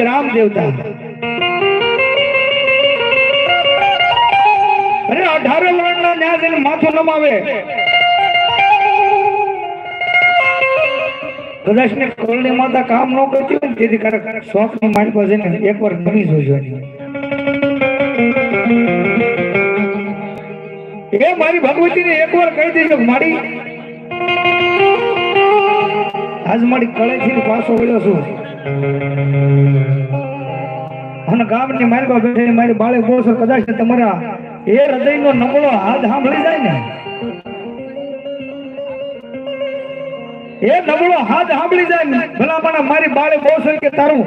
ગ્રામ દેવતા. અરે અઢારે વર્ણના ન્યાસ એને માથું નમાવે. કદાચ ને કરણી માતા કામ ન કરતી હોય તેથી કારક શોખની મારી પાસે ને એકવાર નમી જોજો. એ મારી ભગવતીને એકવાર કહી દેજો મારી આજ મારી કળેથી પાછો વળ્યો છું. અને ગામની મારી બેઠેલી મારી બાળે બોસર કદાચ તમારા એ હૃદયનો નબળો હાથ સાંભળી જાય ને. એ નબળો હાથ સાંભળી જાય ને ભલા મને મારી બાળે બોસર કે તારું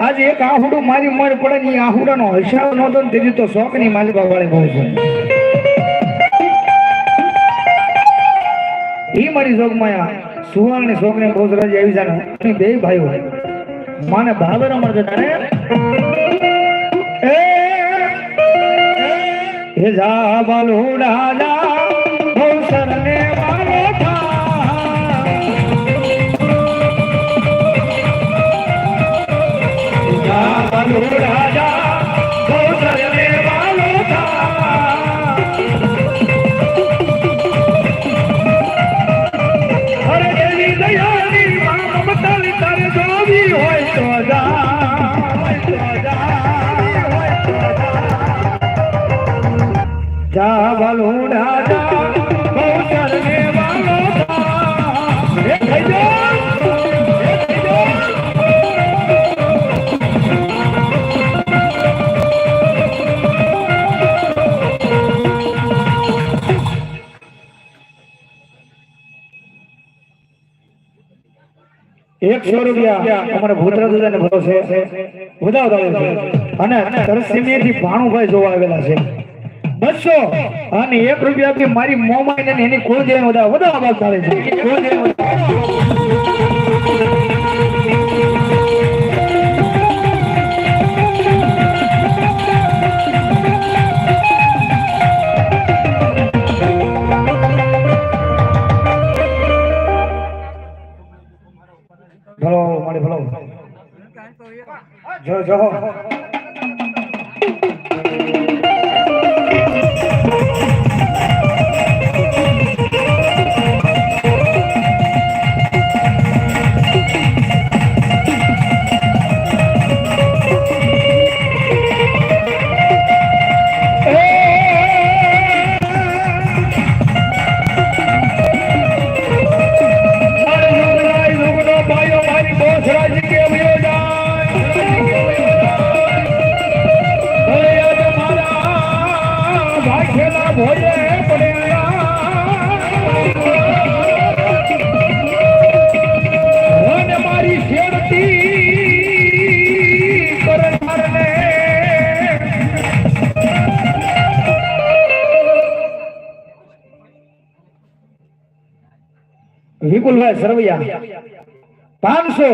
આજે એક આહુડું મારી મોર પડે ને આહુડાનો હિસાબ નહોતો ને તેથી તો શોખની મારી બાળે બોસર ઈ મારી જોગમાયા સુવર્ણની ને બોસરાજી આવી ને બે ભાઈઓ. માને ભાવે રમણ જતા રે એ જા બાલુડા જા બોસર ને વાલો થા એકસો રૂપિયા અમારે ભૂતરા દાદાને ભરોસે વધાવ અને તરસીમે થી ભાણુભાઈ જોવા આવેલા છે. બસો. અને એક રૂપિયા થી મારી મોમાઈ ને એની કુળદેવી વધાવ બધા આભાર ચાલે છે. જો જો વિપુલભાઈ સરવૈયા, પાંચસો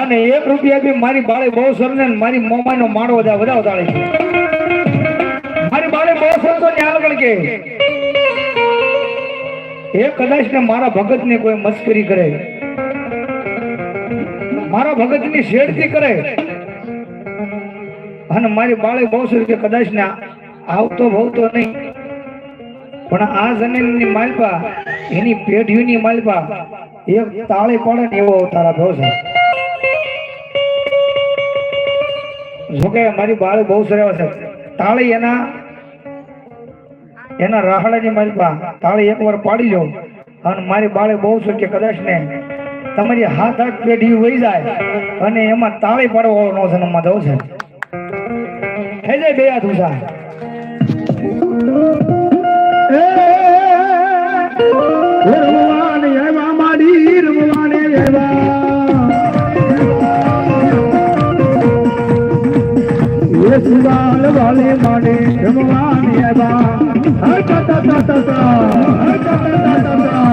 અને એક રૂપિયા બી મારી બાળે બહુ સરને ને મારી મોમાઈ નો માળો બધા બધા વધારે મારી બાળે બહુ સર તો ન્યાલ ગણ કે. એ કદાચ ને મારા ભગત ને કોઈ મસ્કરી કરે. મારા ભગતની શેડતી કરે. અને મારી બાળે બહુ સર કે કદાચ ને આવતો ભવતો નહીં. પણ આ જમીનની માલપા, એની પેઢીની માલપા, એક તાળી પડે ને એવો અવતાર આપ્યો છે. જોકે મારી બાળ બહુ સરસ છે. તાળી એના એના રાહડાની માલપા, તાળી એકવાર પાડી લો અને મારી બાળે બહુ છે કે કદાચ ને તમારી હાથ હાથ પેઢી વહી જાય અને એમાં તાળી પાડવાનો જન્મ દઉં છે. થઈ જાય બે હાથ ઊંચા આવ્યા એ સુવાલ વાલે માને રમવાને આવ્યા હર તા તા તા તા તા હર તા તા તા તા તા